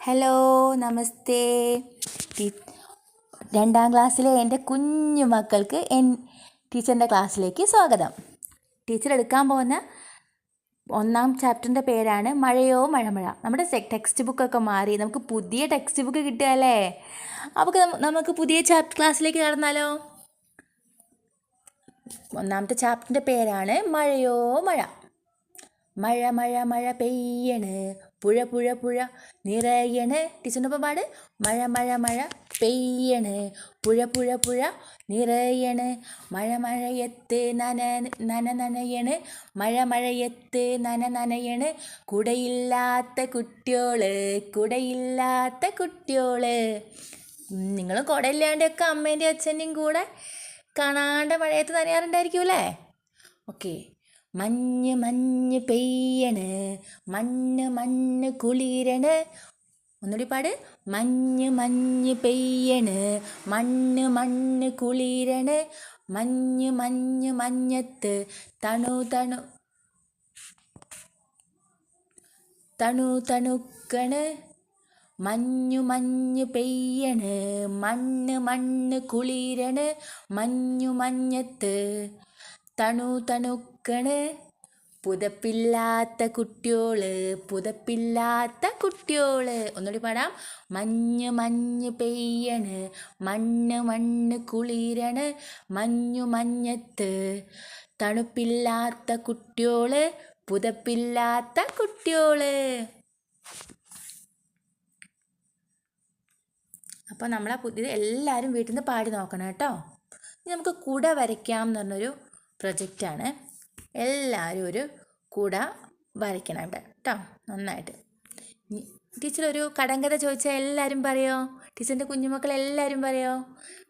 Hello നമസ്തേ. രണ്ടാം ക്ലാസ്സിലെ എന്റെ കുഞ്ഞു മക്കൾക്ക് എൻ ടീച്ചറിന്റെ ക്ലാസ്സിലേക്ക് സ്വാഗതം. ടീച്ചർ എടുക്കാൻ പോകുന്ന ഒന്നാം ചാപ്റ്ററിന്റെ പേരാണ് മഴയോ മഴമഴ. നമ്മുടെ ടെക്സ്റ്റ് ബുക്കൊക്കെ മാറി. നമുക്ക് പുതിയ ടെക്സ്റ്റ് ബുക്ക് കിട്ടുകയല്ലേ അപ്പോൾ നമുക്ക് പുതിയ ചാപ്റ്റർ ക്ലാസ്സിലേക്ക് കടന്നാലോ? ഒന്നാമത്തെ ചാപ്റ്ററിന്റെ പേരാണ് മഴയോ മഴ. മഴ മഴ മഴ പെയ്യണ്. പുഴ പുഴ പുഴ. നിറയണ് ടീച്ചറിന്റെ ഒപ്പം പാട്. മഴ മഴ മഴ പെയ്യണേ. പുഴ പുഴ പുഴ നിറയണ് മഴ മഴയത്ത് നന നന നനയണ്. മഴ മഴയത്ത് നന നനയണ്. കുടയില്ലാത്ത കുട്ടിയോൾ കുടയില്ലാത്ത കുട്ടിയോൾ. നിങ്ങൾ കുടയില്ലാണ്ടൊക്കെ അമ്മേന്റെയും അച്ഛന്റെയും കൂടെ കാണാണ്ട് മഴയത്ത് നനയാറുണ്ടായിരിക്കും അല്ലേ? ഓക്കെ. മഞ്ഞ് മഞ്ഞ് പെയ്യണ് മണ്ണ് മണ്ണ് കുളിരണ്. ഒന്നുകൂടി പാട്. മഞ്ഞ് മഞ്ഞ് പെയ്യണ് മണ്ണ് മണ്ണ് കുളിരണ്. മഞ്ഞ് മഞ്ഞ് മഞ്ഞത്ത് തണു തണു തണു തണുക്കണ്. മഞ്ഞു മഞ്ഞ് പെയ്യണ് മണ്ണ് മണ്ണ് കുളിരണ്. മഞ്ഞു മഞ്ഞത്ത് തണു തണുക്കണ്. പുതപ്പില്ലാത്ത കുട്ടിയോൾ പുതപ്പില്ലാത്ത കുട്ടിയോൾ. ഒന്നുകൂടി പാടാം. മഞ്ഞ് മഞ്ഞ് പെയ്യണ്. മണ്ണ് മണ്ണ് കുളിരണ്. മഞ്ഞു മഞ്ഞത്ത് തണുപ്പില്ലാത്ത കുട്ടിയോൾ പുതപ്പില്ലാത്ത കുട്ടിയോൾ. അപ്പോൾ നമ്മളാ പുതിയത് എല്ലാവരും വീട്ടിൽ നിന്ന് പാടി നോക്കണം കേട്ടോ. ഇനി നമുക്ക് കുട വരയ്ക്കാം എന്ന് പറഞ്ഞൊരു പ്രൊജക്റ്റാണ്. എല്ലാവരും ഒരു കൂട വരയ്ക്കണം ഇവിടെ കേട്ടോ നന്നായിട്ട്. ടീച്ചർ ഒരു കടങ്കഥ ചോദിച്ചാൽ എല്ലാവരും പറയോ? ടീച്ചറിന്റെ കുഞ്ഞുമക്കൾ എല്ലാവരും പറയോ?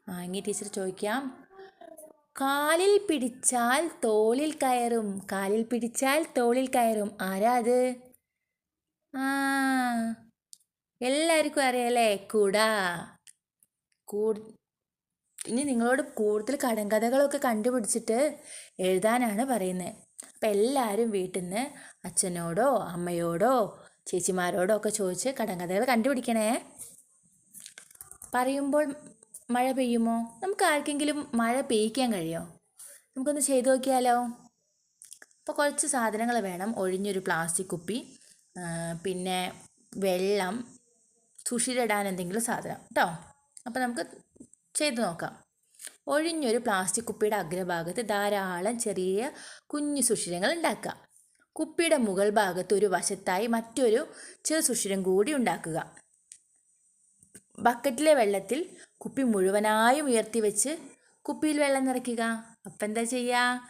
ആ ടീച്ചർ ചോദിക്കാം. കാലിൽ പിടിച്ചാൽ തോളിൽ കയറും. കാലിൽ പിടിച്ചാൽ തോളിൽ കയറും. ആരാ അത്? ആ എല്ലാവർക്കും അറിയാലേ കുട. ഇനി നിങ്ങളോട് കൂടുതൽ കടങ്കഥകളൊക്കെ കണ്ടുപിടിച്ചിട്ട് എഴുതാനാണ് പറയുന്നത് അപ്പം എല്ലാവരും വീട്ടിൽ നിന്ന് അച്ഛനോടോ അമ്മയോടോ ചേച്ചിമാരോടോ ഒക്കെ ചോദിച്ച് കടങ്കഥകൾ കണ്ടുപിടിക്കണേ. പറയുമ്പോൾ മഴ പെയ്യുമോ? നമുക്ക് ആർക്കെങ്കിലും മഴ പെയ്യിക്കാൻ കഴിയോ? നമുക്കൊന്ന് ചെയ്തു നോക്കിയാലോ? അപ്പോൾ കുറച്ച് സാധനങ്ങൾ വേണം. ഒഴിഞ്ഞൊരു പ്ലാസ്റ്റിക് കുപ്പി പിന്നെ വെള്ളം സുഷിരിടാൻ എന്തെങ്കിലും സാധനം. കേട്ടോ അപ്പോൾ നമുക്ക് ചെയ്ത് നോക്കാം. ഒഴിഞ്ഞൊരു പ്ലാസ്റ്റിക് കുപ്പിയുടെ അഗ്രഭാഗത്ത് ധാരാളം ചെറിയ കുഞ്ഞു സുഷിരങ്ങൾ ഉണ്ടാക്കുക. കുപ്പിയുടെ മുകൾ ഭാഗത്ത് ഒരു വശത്തായി മറ്റൊരു ചെറു സുഷിരം കൂടി ഉണ്ടാക്കുക. ബക്കറ്റിലെ വെള്ളത്തിൽ കുപ്പി മുഴുവനായും ഉയർത്തി വെച്ച് കുപ്പിയിൽ വെള്ളം നിറയ്ക്കുക. അപ്പം എന്താ ചെയ്യുക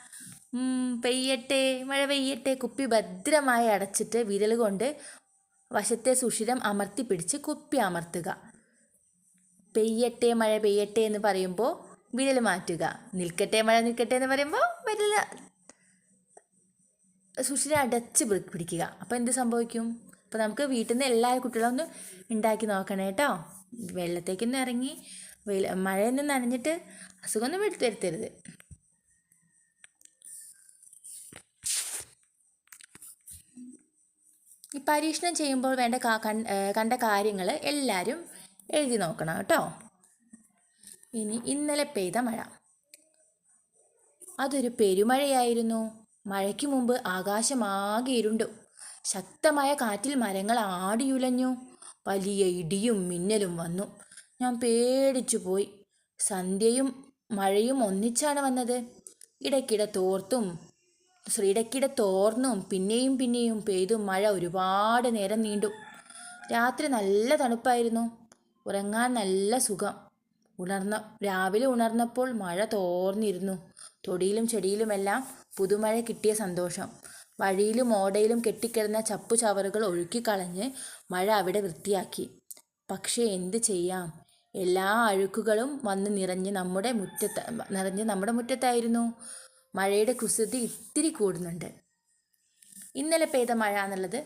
പെയ്യട്ടെ മഴ പെയ്യട്ടെ കുപ്പി ഭദ്രമായി അടച്ചിട്ട് വിരൽ കൊണ്ട് വശത്തെ സുഷിരം അമർത്തി പിടിച്ച് കുപ്പി അമർത്തുക. പെയ്യട്ടെ മഴ പെയ്യട്ടെ എന്ന് പറയുമ്പോൾ വിരൽ മാറ്റുക. നിൽക്കട്ടെ മഴ നിൽക്കട്ടെ എന്ന് പറയുമ്പോൾ വിരൽ സുഷിനെ അടച്ച് പിടി- പിടിക്കുക. അപ്പോൾ എന്ത് സംഭവിക്കും? അപ്പോൾ നമുക്ക് വീട്ടിൽ നിന്ന് എല്ലാ കുട്ടികളും ഒന്ന് ഉണ്ടാക്കി നോക്കണം കേട്ടോ. വെള്ളത്തേക്കൊന്നും ഇറങ്ങി വെയിൽ മഴയൊന്നും നനഞ്ഞിട്ട് അസുഖമൊന്നും എടുത്തു വരുത്തരുത്. ഈ പരീക്ഷണം ചെയ്യുമ്പോൾ വേണ്ട കണ്ട കാര്യങ്ങൾ എല്ലാവരും എഴുതി നോക്കണം കേട്ടോ. ഇനി ഇന്നലെ പെയ്ത മഴ. അതൊരു പെരുമഴയായിരുന്നു. മഴയ്ക്ക് മുമ്പ് ആകാശമാകെ ഇരുണ്ടു. ശക്തമായ കാറ്റിൽ മരങ്ങൾ ആടിയുലഞ്ഞു. വലിയ ഇടിയും മിന്നലും വന്നു. ഞാൻ പേടിച്ചു പോയി സന്ധ്യയും മഴയും ഒന്നിച്ചാണ് വന്നത്. ഇടയ്ക്കിടെ തോർത്തും ഇടയ്ക്കിടെ തോർന്നും പിന്നെയും പിന്നെയും പെയ്തു മഴ ഒരുപാട് നേരം നീണ്ടു. രാത്രി നല്ല തണുപ്പായിരുന്നു. ഉറങ്ങാൻ നല്ല സുഖം. ഉണർന്ന രാവിലെ ഉണർന്നപ്പോൾ മഴ തോർന്നിരുന്നു. തൊടിയിലും ചെടിയിലുമെല്ലാം പുതുമഴ കിട്ടിയ സന്തോഷം. വഴിയിലും ഓടയിലും കെട്ടിക്കിടന്ന ചപ്പു ചവറുകൾ ഒഴുക്കിക്കളഞ്ഞ് മഴ അവിടെ വൃത്തിയാക്കി. പക്ഷേ എന്ത് ചെയ്യാം? എല്ലാ അഴുക്കുകളും വന്ന് നിറഞ്ഞ് നമ്മുടെ മുറ്റത്ത് നിറഞ്ഞ് നമ്മുടെ മുറ്റത്തായിരുന്നു. മഴയുടെ കുസൃതി ഇത്തിരി കൂടുന്നുണ്ട്. ഇന്നലെ പെയ്ത മഴ എന്നുള്ളത്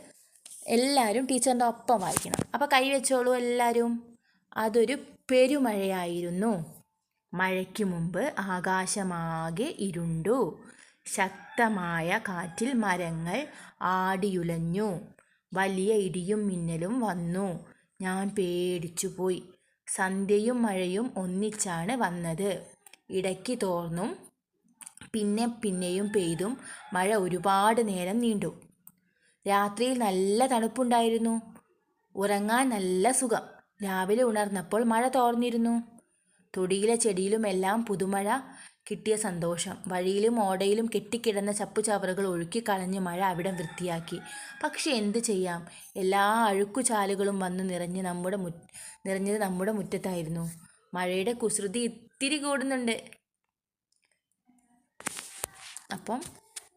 എല്ലാവരും ടീച്ചറിന്റെ ഒപ്പം വായിക്കണം. അപ്പോൾ കൈ വെച്ചോളൂ എല്ലാവരും. അതൊരു പെരുമഴയായിരുന്നു. മഴയ്ക്ക് മുമ്പ് ആകാശമാകെ ഇരുണ്ടു. ശക്തമായ കാറ്റിൽ മരങ്ങൾ ആടിയുലഞ്ഞു. വലിയ ഇടിയും മിന്നലും വന്നു. ഞാൻ പേടിച്ചു പോയി സന്ധ്യയും മഴയും ഒന്നിച്ചാണ് വന്നത്. ഇടയ്ക്ക് തോർന്നും പിന്നെ പിന്നെയും പെയ്തും മഴ ഒരുപാട് നേരം നീണ്ടു. രാത്രിയിൽ നല്ല തണുപ്പുണ്ടായിരുന്നു. ഉറങ്ങാൻ നല്ല സുഖം. രാവിലെ ഉണർന്നപ്പോൾ മഴ തോർന്നിരുന്നു. തൊടിയിലെ ചെടിയിലുമെല്ലാം പുതുമഴ. കിട്ടിയ സന്തോഷം. വഴിയിലും ഓടയിലും കെട്ടിക്കിടന്ന ചപ്പുചവറുകൾ ഒഴുക്കി കളഞ്ഞ് മഴ അവിടം വൃത്തിയാക്കി. പക്ഷെ എന്തു ചെയ്യാം? എല്ലാ അഴുക്കുചാലുകളും വന്നു നിറഞ്ഞ് നമ്മുടെ മു നിറഞ്ഞത് നമ്മുടെ മുറ്റത്തായിരുന്നു. മഴയുടെ കുസൃതി ഇത്തിരി കൂടുന്നുണ്ട്. അപ്പം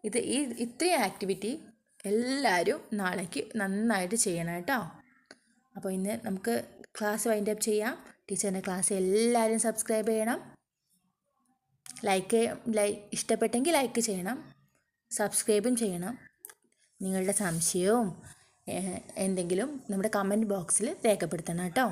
ഇത് ഈ ഇത്രയും ആക്ടിവിറ്റി എല്ലാവരും നാളേക്ക് നന്നായിട്ട് ചെയ്യണം കേട്ടോ. അപ്പോൾ ഇന്ന് നമുക്ക് ക്ലാസ് വൈൻഡ് അപ്പ് ചെയ്യാം. ടീച്ചറിന്റെ ക്ലാസ് എല്ലാവരും സബ്സ്ക്രൈബ് ചെയ്യണം. ലൈക്ക് ലൈ ഇഷ്ടപ്പെട്ടെങ്കിൽ ലൈക്ക് ചെയ്യണം. സബ്സ്ക്രൈബും ചെയ്യണം. നിങ്ങളുടെ സംശയവും എന്തെങ്കിലും നമ്മുടെ കമന്റ് ബോക്സിൽ രേഖപ്പെടുത്തണം കേട്ടോ.